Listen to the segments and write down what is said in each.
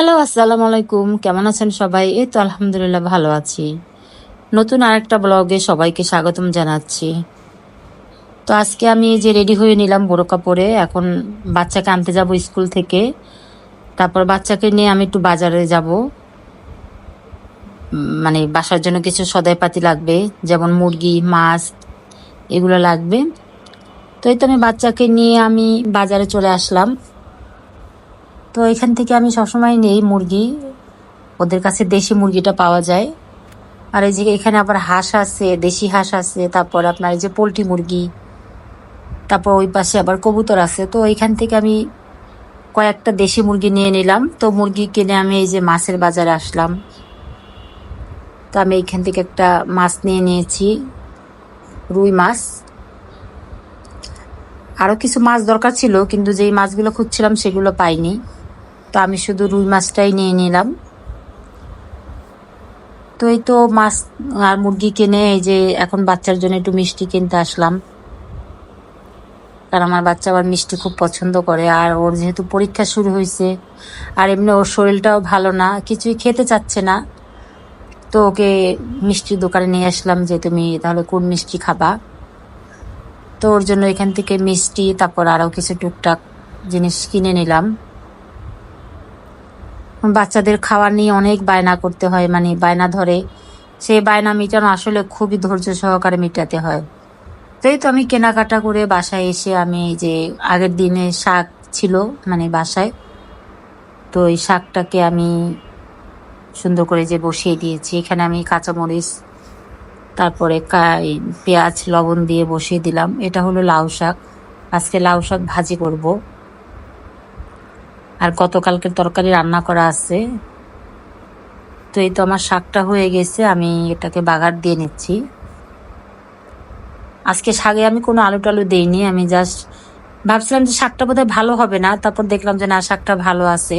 Hello আসসালামু আলাইকুম কেমন আছেন সবাই? এই তো আলহামদুলিল্লাহ ভালো আছি। নতুন আরেকটা ব্লগে সবাইকে স্বাগতম জানাচ্ছি। তো আজকে আমি যে রেডি হয়ে নিলাম বড় কাপড়ে, এখন বাচ্চাকে আনতে যাব স্কুল থেকে। তারপর বাচ্চাকে নিয়ে আমি একটু বাজারে যাব। মানে বাসার জন্য কিছু সদাইপাতি লাগবে, যেমন মুরগি, মাছ, এগুলো লাগবে। তো এই তো আমি বাচ্চাকে নিয়ে আমি বাজারে চলে আসলাম। তো এখান থেকে আমি সবসময় নেই মুরগি। ওদের কাছে দেশি মুরগিটা পাওয়া যায়। আর এই যে এখানে আবার হাঁস আছে, দেশি হাঁস আছে, তারপর আপনার এই যে পোলট্রি মুরগি, তারপর ওই পাশে আবার কবুতর আছে। তো এখান থেকে আমি কয়েকটা দেশি মুরগি নিয়ে নিলাম। তো মুরগি কিনে আমি এই যে মাছের বাজারে আসলাম। তো আমি এইখান থেকে একটা মাছ নিয়ে নিয়েছি, রুই মাছ। আরও কিছু মাছ দরকার ছিল, কিন্তু যেই মাছগুলো খুঁজছিলাম সেগুলো পাইনি। তো আমি শুধু রুই মাছটাই নিয়ে নিলাম। তো এই তো মাছ আর মুরগি কিনে, এই যে এখন বাচ্চার জন্য একটু মিষ্টি কিনতে আসলাম। কারণ আমার বাচ্চা আবার মিষ্টি খুব পছন্দ করে, আর ওর যেহেতু পরীক্ষা শুরু হয়েছে, আর এমনি ওর শরীরটাও ভালো না, কিছুই খেতে চাচ্ছে না। তো ওকে মিষ্টির দোকানে নিয়ে আসলাম যে, তুমি তাহলে কোন মিষ্টি খাবা? তো ওর জন্য এখান থেকে মিষ্টি, তারপর আরও কিছু টুকটাক জিনিস কিনে নিলাম। বাচ্চাদের খাওয়ার নিয়ে অনেক বায়না করতে হয় মানে বায়না ধরে। সেই বায়না মেটানো আসলে খুবই ধৈর্য সহকারে মেটাতে হয়। তো এই তো আমি কেনাকাটা করে বাসায় এসে আমি যে আগের দিনে শাক ছিল মানে বাসায়। তো এই শাকটাকে আমি সুন্দর করে যে বসিয়ে দিয়েছি। এখানে আমি কাঁচামরিচ, তারপরে পেঁয়াজ, লবণ দিয়ে বসিয়ে দিলাম। এটা হলো লাউ শাক। আজকে লাউ শাক ভাজি করব। আর গতকালকের তরকারি রান্না করা আছে। তো এই তো আমার শাকটা হয়ে গেছে, আমি এটাকে বাগার দিয়ে নিচ্ছি। আজকে শাকে আমি কোনো আলু টালু দিইনি, আমি জাস্ট ভাবছিলাম যে শাকটা বোধহয় ভালো হবে না, তারপর দেখলাম যে না, শাকটা ভালো আছে।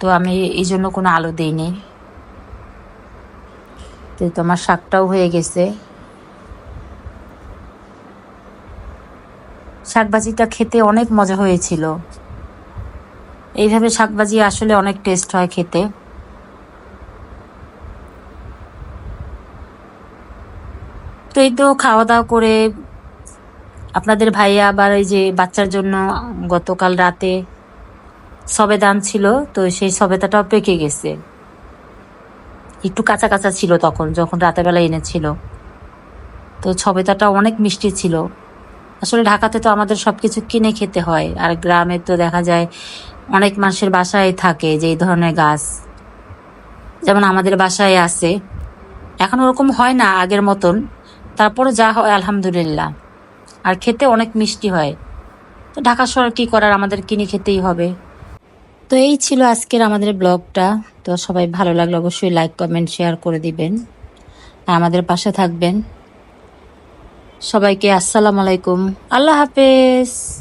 তো আমি এই জন্য কোনো আলু দিইনি। তো এই তো আমার শাকটাও হয়ে গেছে। শাকভাজিটা খেতে অনেক মজা হয়েছিল। এইভাবে শাকভাজি আসলে অনেক টেস্ট হয় খেতে। তো এই তো খাওয়া দাওয়া করে আপনাদের ভাইয়া আবার এই যে বাচ্চার জন্য গতকাল রাতে সবেদান ছিল, তো সেই সবেদাটাও পেকে গেছে। একটু কাঁচা কাঁচা ছিল তখন, যখন রাতের বেলা এনেছিল। তো সবেদাটা অনেক মিষ্টি ছিল। আসলে ঢাকাতে তো আমাদের সবকিছু কিনে খেতে হয়, আর গ্রামে তো দেখা যায় অনেক মানুষের বাসায় থাকে যে এই ধরনের গাছ। যেমন আমাদের বাসায় আছে। এখন ওরকম হয় না আগের মতন। তারপরে যা হয় আলহামদুলিল্লাহ। আর খেতে অনেক মিষ্টি হয়। তো ঢাকা শহর কী করার? আমাদের কিনে খেতেই হবে। তো এই ছিল আজকের আমাদের ব্লগটা। তো সবাই ভালো লাগলে অবশ্যই লাইক, কমেন্ট, শেয়ার করে দিবেন। আর আমাদের পাশে থাকবেন। সবাইকে আসসালামু আলাইকুম। আল্লাহ হাফেজ।